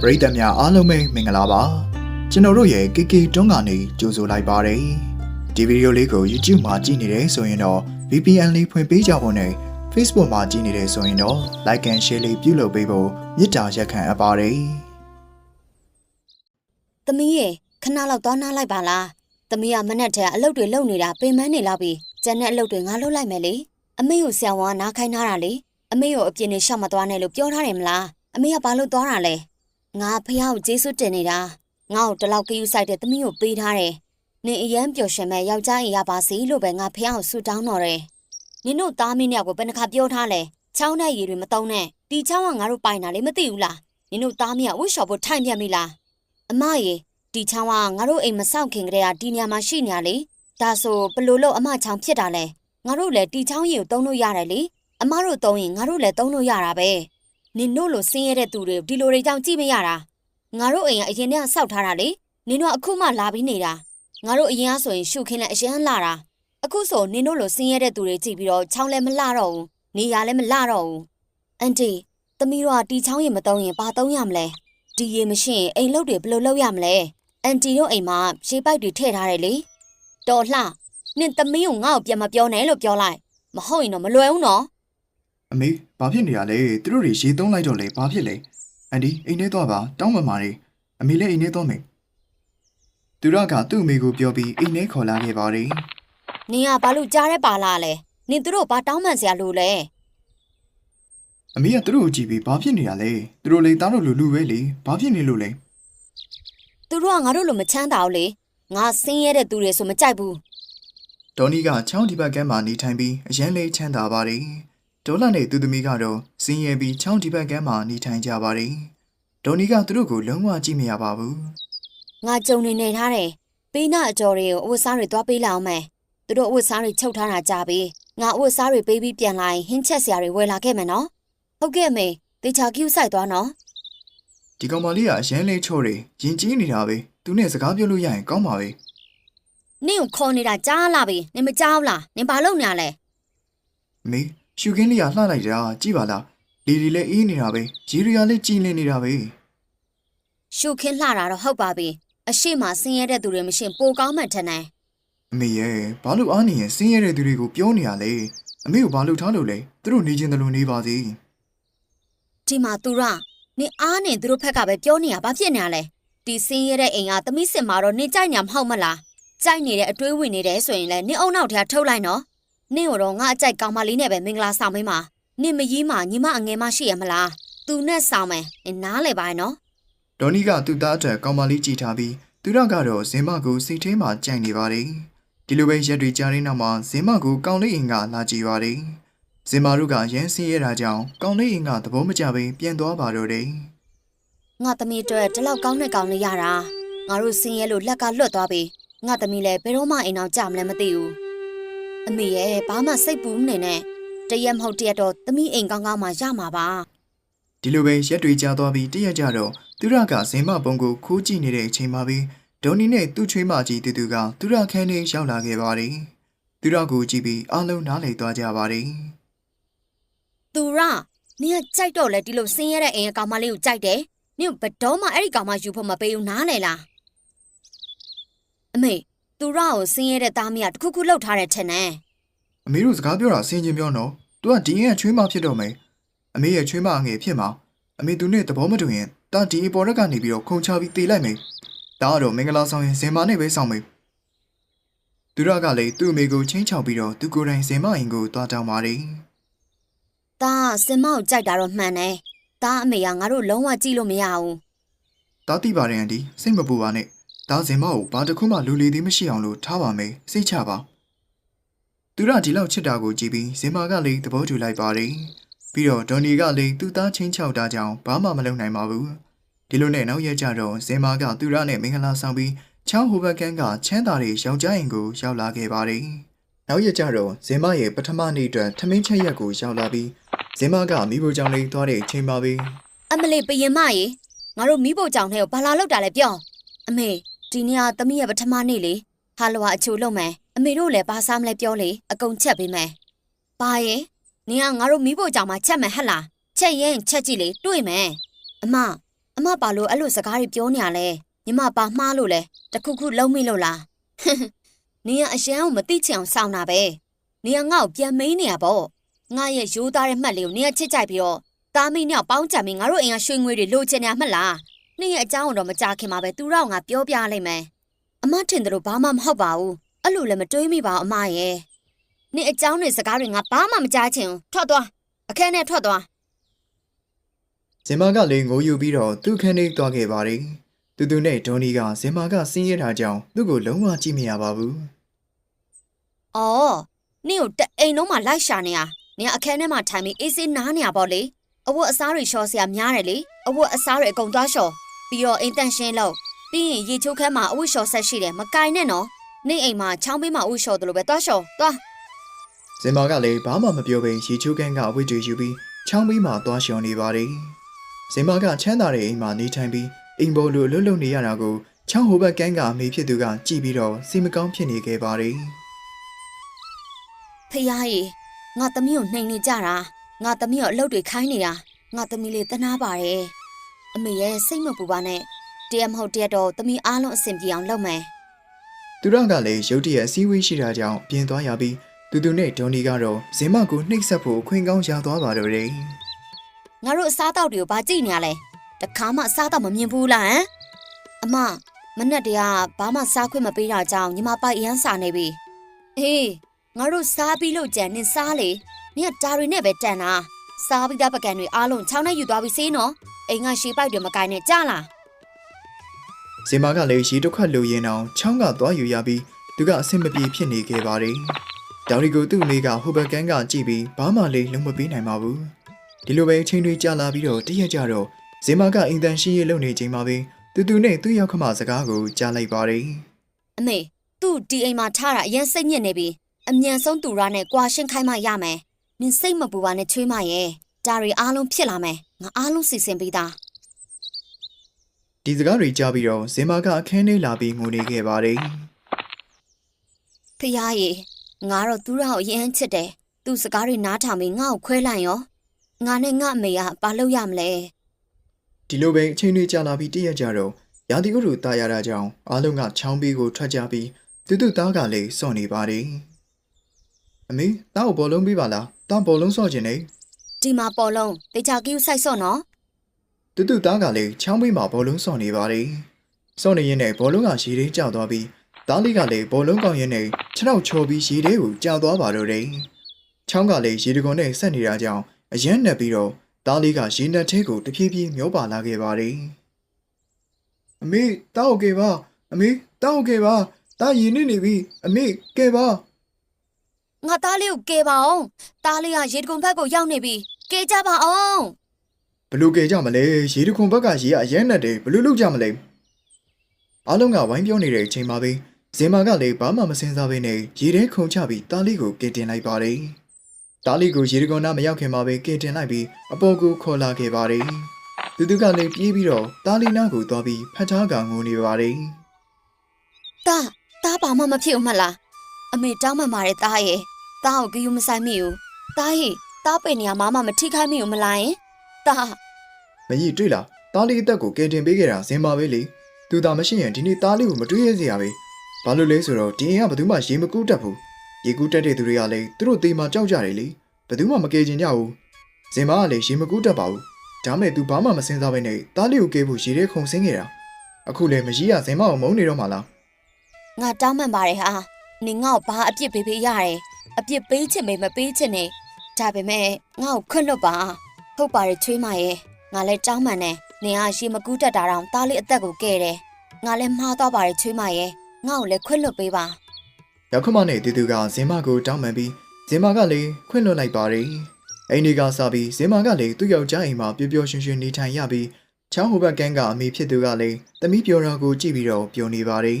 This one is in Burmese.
ပရိသတ်များအားလုံးပဲမင်္ဂလာပါကျွန်တော်တို့ရဲ့ KK တွန်းကနေကြိုဆိုလိုက်ပါတယ်ဒီဗီဒီယိုလေးကို YouTube မှာကြည့်နေတယ်ဆိုရင်တော့ VPN လေးဖွင့်ပေးကြဖို့နဲ့ Facebook မှာကြည့်နေတယ်ဆိုရင်တော့ Like and Share လေးပြုလုပ်ပေးဖို့မေတ္တာရက်ခံအပ်ပါတယ်။သမီးရေခဏလောက်သွားနားလိုက်ပါလား။သမီးကမနဲ့ထဲအလုပ်တွေလုပ်နေတာပင်မနေလောက်ပြီ။ကျန်တဲ့အလုပ်တွေငါလုပ်လိုက်မယ်လေ။အမေကိုဆရာဝန်ကနားခိုင်းထားတာလေ။အမေကိုအပြင်းနဲ့ရှောက်မသွားနဲ့လို့ပြောထားတယ်မလား။အမေကဘာလို့သွားတာလဲ။ ငါဖះကိုကျေးဇူးတင်နေတာ။ငါ့ကိုတလောက်ကယူဆိုင်တဲ့သမီးကိုပေးထားတယ်။နင်အရန်ပျော်ရွှင်မဲ့ယောက်ျားရင်ရပါစေလို့ပဲငါဖះကိုဆုတောင်းတော်တယ်။နင်တို့သားမင်းယောက်ကိုဘယ်နှခါပြောထားလဲ။ချောင်းတဲ့ရည်တွေမတုံးနဲ့။ဒီချောင်းကငါတို့ပိုင်တာလေမသိဘူးလား။နင်တို့သားမင်းကဝှရှော်ဖို့ထိုင်ပြန်ပြီလား။အမရေဒီချောင်းကငါတို့အိမ်မဆောက်ခင်ကတည်းကဒီနေရာမှာရှိနေရလေဒါဆိုဘလို့လို့အမချောင်းဖြစ်တာလဲငါတို့လည်းဒီချောင်းကြီးကိုတုံးလို့ရတယ်လေအမတို့တုံးရင်ငါတို့လည်းတုံးလို့ရတာပဲ နင်တို့လိုဆင်းရဲတဲ့သူတွေဒီလိုတွေကြောင့်ကြည့်မရတာငါတို့အိမ်ကအရင်တည်းကဆောက်ထားတာလေနင်တို့အခုမှလာပြီးနေတာငါတို့အရင်ကဆိုရင်ရှုခင်းနဲ့အရင်လာတာအခုဆိုနင်တို့လိုဆင်းရဲတဲ့သူတွေကြည့်ပြီးတော့ချောင်းလည်းမလှတော့ဘူးနေရလည်းမလှတော့ဘူးအန်တီသမီးတို့ကဒီချောင်းရင်မတုံးရင်ဘာတုံးရမလဲဒီရေမရှိရင်အိမ်လုတ်တွေဘယ်လိုလုပ်ရမလဲအန်တီတို့အိမ်မှာရေပိုက်တွေထည့်ထားတယ်လေတော်လှနင်သမီးကိုငါ့ကိုပြန်မပြောနဲ့လို့ပြောလိုက်မဟုတ်ရင်တော့မလွယ်ဘူးနော် အမေဘာဖြစ်နေရလဲသူတို့တွေရေသုံးလိုက်တော့လေဘာဖြစ်လဲအန်ဒီအိမ်ထဲသွားပါတောင်းပန်ပါလေအမေလည်းအိမ်ထဲသွားမယ်သူရကသူ့အမေကိုပြောပြီးအိမ်ထဲခေါ်လာခဲ့ပါတယ်နင်ကဘာလို့ကြားရဲပါလားလဲနင်တို့ဘာတောင်းပန်စရာလိုလဲအမေကသူတို့ကိုကြည့်ပြီးဘာဖြစ်နေရလဲသူတို့လေသားတို့လူလူပဲလေဘာဖြစ်နေလို့လဲသူတို့ကငါတို့လိုမချမ်းသာဘူးလေငါဆင်းရဲတဲ့သူတွေဆိုမကြိုက်ဘူးဒေါ်နီကချောင်းဒီဘက်ကမ်းမှာနေထိုင်ပြီးအရန်လေးချမ်းသာပါတယ် ဒေါ်လာနဲ့သူသမီးကတော့စင်းရဲပြီးချောင်းဒီဘက်ကမ်းမှာနေထိုင်ကြပါတယ်ဒေါ်နီကသူတို့ကိုလုံးဝကြည့်မရပါဘူးငါကြုံနေနေထားတယ်ပေးနာအကျော်တွေကိုအဝတ်စားတွေသွားပေးလိုက်အောင်မယ်သူတို့အဝတ်စားတွေချုပ်ထားတာကြာပြီငါအဝတ်စားတွေပေးပြီးပြန်လာရင်ဟင်းချက်စရာတွေဝယ်လာခဲ့မယ်နော်ဟုတ်ကဲ့အမေတေချာကျူးဆိုင်သွားနော်ဒီကောင်မလေးကအရန်လေးချော့တယ်ရင်ကြီးနေတာပဲသူနဲ့စကားပြောလို့ရရင်ကောင်းပါပဲနင့်ကိုခေါ်နေတာကြားလာပြီနင်မကြောက်လားနင်ဘာလုပ်နေရလဲအမေ ရှူခင်းလေးကလှလိုက်တာကြည့်ပါလားလေဒီလည်းအေးနေတာပဲဂျီရီယာလည်းကြည်လင်နေတာပဲရှုခင်းလှတာတော့ဟုတ်ပါပြီအရှိမဆင်းရဲတဲ့သူတွေမရှင်ပိုကောင်းမှန်ထင်တယ်အမေရဲ့ဘာလို့အားနေရင်စင်းရဲတဲ့သူတွေကိုပြောနေရလဲအမေကိုဘာလို့ထားလို့လဲသူတို့နေချင်းတယ်လို့နေပါစေဒီမှာသူရနင်အားနေသူတို့ဖက်ကပဲပြောနေရဘာဖြစ်နေရလဲဒီဆင်းရဲတဲ့အိမ်ကသမီးစစ်မှာတော့နင်ကြိုက်ညာမဟုတ်မလားကြိုက်နေတဲ့အတွေးဝင်နေတယ်ဆိုရင်လည်းနင်အုံနောက်ထဲကထုတ်လိုက်နော် နင့်တော့ငါအကြိုက်ကောင်းမလေးနဲ့ပဲမင်္ဂလာဆောင်မင်းပါနင်မကြီးမှညီမအငယ်မရှိရမလားသူနဲ့ဆောင်မယ်နင်နားလေပါရဲ့နော်ဒေါ်နီကသူ့သားအတွက်ကောင်မလေးကြည်ထားပြီးသူရကတော့ဇင်မကိုစိတ်ထဲမှာကြိုက်နေပါတယ်ဒီလိုပဲရက်တွေကြာတဲ့နောက်မှာဇင်မကိုကောင်းလေးအင်ကလာကြည့်ပါတယ်ဇင်မတို့ကရမ်းစင်းရတာကြောင့်ကောင်းလေးအင်ကသဘောမကျဘဲပြန်သွားပါတော့တယ်ငါသမီးအတွက်ဒီလောက်ကောင်းတဲ့ကောင်းလေးရတာငါတို့ဆင်းရဲလို့လက်ကလွတ်သွားပြီငါသမီးလည်းဘယ်တော့မှအိမ်အောင်ကြမလဲမသိဘူး အမေရဲ့ဘာမှစိတ်ပူမနေနဲ့တရက်မဟုတ်တရက်တော့သမီးအိမ်ကောင်းကောင်းမှရမှာပါဒီလိုပဲရက်တွေကြာသွားပြီးတရက်ကြတော့သူရကဇင်မပုံကိုခိုးကြည့်နေတဲ့အချိန်မှာပဲဒေါ်နီနဲ့သူ့ချွေးမကြီးတူတူကသူရခန်းထဲရောက်လာခဲ့ပါတယ်သူရကိုကြည့်ပြီးအားလုံးနားလည်သွားကြပါတယ်သူရနင်ကကြိုက်တော့လေဒီလိုဆင်းရဲတဲ့အိမ်ကကောင်မလေးကိုကြိုက်တယ်နင်ဘယ်တော့မှအဲ့ဒီကောင်မယူဖို့မပေးဘူးနားလေလားအမေ သူရကိုဆင်းရဲတဲ့သားမီးကတခုခုလှုပ်ထားတယ်ထင်တယ်အမေတို့စကားပြောတာအစင်ချင်းပြောနော်။ तू ကဒီရင်ကချွေးမဖြစ်တော့မယ်။အမေရဲ့ချွေးမငယ်ဖြစ်မှာ။အမေသူနဲ့သဘောမတူရင်တာဒီအပေါ်ရက်ကနေပြီးတော့ခုံချပြီးတေးလိုက်မယ်။ဒါကတော့မင်္ဂလာဆောင်ရင်ဇင်မာနဲ့ပဲဆောင်မယ်။သူရကလည်းသူ့အမေကိုချင်းချောက်ပြီးတော့သူကိုယ်တိုင်ဇင်မအိမ်ကိုတွားတောင်းပါတယ်ဒါစင်မောက်ကြိုက်တာတော့မှန်တယ်ဒါအမေကငါတို့လုံးဝကြည့်လို့မရဘူး။တားတိပါတယ်အန်ဒီစိတ်မပူပါနဲ့။ ဒါဇင်မကိုဘာတစ်ခုမှလူလီသေးမရှိအောင်လို့ထားပါမယ်။စိတ်ချပါ။သူရဒီလောက်ချစ်တာကိုကြည့်ပြီးဇင်မာကလည်းသဘောတူလိုက်ပါတယ်။ပြီးတော့ဒေါ်နီကလည်းသူ့သားချင်းချောက်တာကြောင့်ဘာမှမလုပ်နိုင်ပါဘူးဒီလိုနဲ့နောက်ရက်ကျတော့ဇင်မာကသူရနဲ့မင်္ဂလာဆောင်ပြီးချောင်းဟိုဘက်ကန်းကချမ်းသာတွေယောက်ျားအိမ်ကိုရောက်လာခဲ့ပါတယ်နောက်ရက်ကျတော့ဇင်မရဲ့ပထမနေ့အတွက်ထမင်းချက်ရက်ကိုရောက်လာပြီးဇင်မကမိဖို့ကြောင့်လေးသွားတဲ့အချိန်ပါပဲအမလေးပရင်မရေငါတို့မိဖို့ကြောင့်ထဲကိုဘာလာလောက်တာလဲပြောအမေ ဒီနေ့ကသမီးရဲ့ပထမနေ့လေဟာလဝါအချိုလုပ်မယ်အမေတို့လည်းဘာစားမလဲပြောလေအကုန်ချက်ပေးမယ်ဘာရဲ့နင်ကငါတို့မိဖို့ကြောင့်မှချက်မယ်ဟဟလားချက်ရင်ချက်ကြည့်လေတွေ့မယ်အမအမပါလို့အဲ့လိုစကားတွေပြောနေရလဲညီမပါမှားလို့လဲတခုခုလုံးမိလို့လားနင်ကအရန်ကိုမသိချင်အောင်စောင်းတာပဲနင်ကငါ့ကိုပြန်မင်းနေရပေါ့ငါရဲ့ရိုးသားတဲ့မှတ်လေးကိုနင်ကချစ်ကြိုက်ပြီးတော့တာမီနဲ့ပေါင်းကြံပြီးငါတို့အိမ်ကရွှေငွေတွေလိုချင်နေရမှတ်လား နင်ရဲ့အကြောင်းကိုတော့မကြခင်မှာပဲသူတော့ငါပြောပြလိုက်မယ်အမထင်တယ်လို့ဘာမှမဟုတ်ပါဘူးအဲ့လိုလည်းမတွေးမိပါဘူးအမရဲ့နင်အကြောင်းတွေစကားတွေငါဘာမှမကြားချင်ဘူးထွက်သွားအခန်းထဲထွက်သွားဇင်မာကလည်းငိုယူပြီးတော့သူ့ခန်းထဲသွားခဲ့ပါတယ်။တူတူနဲ့ဒေါ်နီကဇင်မာကဆင်းရဲတာကြောင့်သူ့ကိုလုံးဝကြည့်မရပါဘူး။အော်နင့်ကိုတအိမ်လုံးမှာလိုက်ရှာနေရ။နင်ကအခန်းထဲမှာထိုင်ပြီးအေးဆေးနားနေရပေါ့လေ။အဝတ်အစားတွေလျှော်စရာများတယ်လေ။အဝတ်အစားတွေအကုန်သွားလျှော်။ ပြီးတော့အိမ်တန့်ရှင်းလို့ပြီးရင်ရေချိုးခန်းမှာအဝတ်လျှော်ဆက်ရှိတယ်မကင်နဲ့နော်။နင့်အိမ်မှာချောင်းပေးမှာအဝတ်လျှော်တယ်လို့ပဲသွားလျှော်။သွား။ဇင်မာကလည်းဘာမှမပြောဘဲရေချိုးခန်းကအဝတ်တွေယူပြီးချောင်းပြီးမှသွားရှောင်နေပါတယ်။ဇင်မာကချမ်းသာတဲ့အိမ်မှာနေထိုင်ပြီးအိမ်ပေါ်လိုအလွတ်လုံနေရတာကိုချောင်းဟိုဘက်ကန်းကအမေဖြစ်သူကကြည့်ပြီးတော့စိတ်မကောင်းဖြစ်နေခဲ့ပါတယ်။။ဖះရေငါသမီးကိုနှိမ်နေကြတာ။ငါသမီးကိုအလုပ်တွေခိုင်းနေတာ။ငါသမီးလေးတနာပါတယ်။ အမေရဲ့စိတ်မပူပါနဲ့။တရားမဟုတ်တရားတော့သမီးအားလုံးအဆင်ပြေအောင်လုပ်မယ်။သူရကလည်းရုတ်တရက်အစည်းအဝေးရှိတာကြောင့်ပြင်သွားရပြီးတူတူနဲ့ဒေါ်နီကတော့ဇင်မကိုနှိပ်စက်ဖို့အခွင့်ကောင်းရသွားပါတော့တယ်ငါတို့အစားအသောက်တွေကိုဘာကြည့်နေရလဲတခါမှအစားအသောက်မမြင်ဘူးလားဟမ်အမမနဲ့တည်းကဘာမှစားခွင့်မပေးတာကြောင့်ညီမပိုက်အရန်စာနေပြီဟေးငါတို့စားပြီးလို့ကြံနေစားလေနင်ကဒါတွေနဲ့ပဲတန်တာ စားပြီးသားပကံတွေအားလုံးချောင်းနဲ့ယူသွားပြီးစေးနော်အိမ်ကရှေးပိုက်တွေမကင်နဲ့ကြလား။ဇင်မကလည်းရေတစ်ခွက်လိုရင်အောင်ချောင်းကသွားယူရပြီးသူကအဆင်မပြေဖြစ်နေခဲ့ပါတယ်။ဒေါ်နီကိုသူ့အနေကဟိုဘက်ကန်းကကြည့်ပြီးဘာမှလေးလုံးမပေးနိုင်ပါဘူး။ဒီလိုပဲအချိန်တွေကြာလာပြီးတော့တရက်ကြတော့ဇင်မကအင်တန်ရှင်းရေးလုပ်နေချိန်မှာပဲတူတူနဲ့သူ့ရောက်ခမစကားကိုကြားလိုက်ပါတယ်အမေသူ့ဒီအိမ်မှာထားတာအရင်စိတ်ညစ်နေပြီအမြန်ဆုံးသူရနဲ့ကွာရှင်းခိုင်းမှရမယ် နင်စိတ်မပူပါနဲ့ချွေးမရဲ့ဒါတွေအားလုံးဖြစ်လာမယ်ငါအားလုံးစီစဉ်ပေးသား။ဒီစကားတွေကြားပြီးတော့ဇင်မကအခန်းထဲလာပြီးငိုနေခဲ့ပါတယ်ဖះရေငါတော့သူ့ရောအရင်ချစ်တယ်သူ့စကားတွေနားထောင်ပြီးငါ့ကိုခွဲလိုက်ရောငါနဲ့ငါအမေကဘာလုပ်ရမလဲ။ဒီလိုပဲအချိန်တွေကြာလာပြီးတရက်ကြတော့ရာသီဥတုတာယာတာကြောင့်အားလုံးကချောင်းပေးကိုထွက်ကြပြီးတူတူသားကလည်းစော့နေပါတယ်။ အမေတောက်ကိုဘောလုံးပေးပါလားတောက်ဘောလုံးဆော့ခြင်းနေဒီမှာပေါ်လုံးတေချာကီးစိုက်စော့နော်တူတူသားကလည်းချောင်းမေးမှာဘောလုံးဆော့နေပါတယ်ဆော့နေရင်လည်းဘောလုံးကရေထဲကျသွားပြီးသားလေးကလည်းဘောလုံးကောင်းရင်လည်းခြေထောက်ချော်ပြီးရေထဲကိုကျသွားပါတော့တယ်ချောင်းကလည်းရေတကုံနဲ့ဆက်နေတာကြောင့်အယမ်းနဲ့ပြီးတော့သားလေးကရေနက်ထဲကိုတဖြည်းဖြည်းမျောပါလာခဲ့ပါတယ်အမေတောက်ကေပါအမေတောက်ကေပါတာရည်နေနေပြီအမေကဲပါ ငါသားလေးကိုကယ်ပါအောင်သားလေးကရေတကုံဘက်ကိုရောက်နေပြီကယ်ကြပါအောင်ဘလို့ကဲကြမလဲရေတခွန်ဘက်ကရေကအရန်နဲ့တယ်ဘလို့လုပ်ကြမလဲအားလုံးကဝိုင်းပြောနေတဲ့အချိန်မှာပဲဇင်မာကလည်းဘာမှမစင်စားဘဲနဲ့ရေထဲခုန်ချပြီးတားလေးကိုကင်တင်လိုက်ပါတယ်တားလေးကိုရေတခွန်နားမရောက်ခင်မှာပဲကင်တင်လိုက်ပြီးအပေါ်ကိုခေါ်လာခဲ့ပါတယ်သူသူကလည်းပြေးပြီးတော့တားလေးနားကိုသွားပြီးဖတ်ထားကငိုနေပါတယ်သားသားပါမှမဖြစ်ဘူးမလားအမေတောင်းမှန်ပါတယ်သားရဲ့ သားကိုဂယုမဆိုင်မိဘူးသားဟိသားပင်နေရမမမထိခိုက်မိဘူးမလားယင်သားမကြီးတွေ့လားတားလေးအသက်ကိုကင်တင်ပေးခဲ့တာဇင်မာပဲလေသူသာမရှိရင်ဒီနေ့တားလေးကိုမတွေးရစေရပဲဘာလို့လဲဆိုတော့ဒီအိမ်ကဘယ်သူမှရေမကူးတတ်ဘူးရေကူးတတ်တဲ့သူတွေကလည်းသူတို့တေးမှကြောက်ကြတယ်လေဘယ်သူမှမကယ်ချင်ကြဘူးဇင်မာကလည်းရေမကူးတတ်ပါဘူးဒါမဲ့သူဘာမှမစင်စားဘဲနဲ့တားလေးကိုကဲဖို့ရေထဲခုန်ဆင်းခဲ့တာအခုလည်းမကြီးကဇင်မာကိုမုန်းနေတော့မှလားငါတောင်းမှန်ပါတယ်ဟာနင်ငါ့ကိုဘာအပြစ်ပေးပေးရတယ် အပြစ်ပေးချင်မေမပေးချင်နေဒါပေမဲ့ငါ့ကိုခွင့်လွတ်ပါဟုတ်ပါတယ်ချွေးမရဲ့ငါလည်းတောင်းမှန်တယ်နင်ကရေမကူးတတ်တာတော့သားလေးအသက်ကိုကဲတယ်ငါလည်းမှားတော့ပါတယ်ချွေးမရဲ့ငါ့ကိုလည်းခွင့်လွတ်ပေးပါရောက်ခမနဲ့တူတူကဇင်မာကိုတောင်းပန်ပြီးဇင်မာကလည်းခွင့်လွှတ်လိုက်ပါတယ်အိမ်ဒီကစားပြီးဇင်မာကလည်းသူ့ယောက်ျားအိမ်မှာပျော်ပျော်ရွှင်ရွှင်နေထိုင်ရပြီးချောင်းဟိုဘက်ကန်းကအမေဖြစ်သူကလည်းတမိပြောတာကိုကြည့်ပြီးတော့ပျော်နေပါတယ်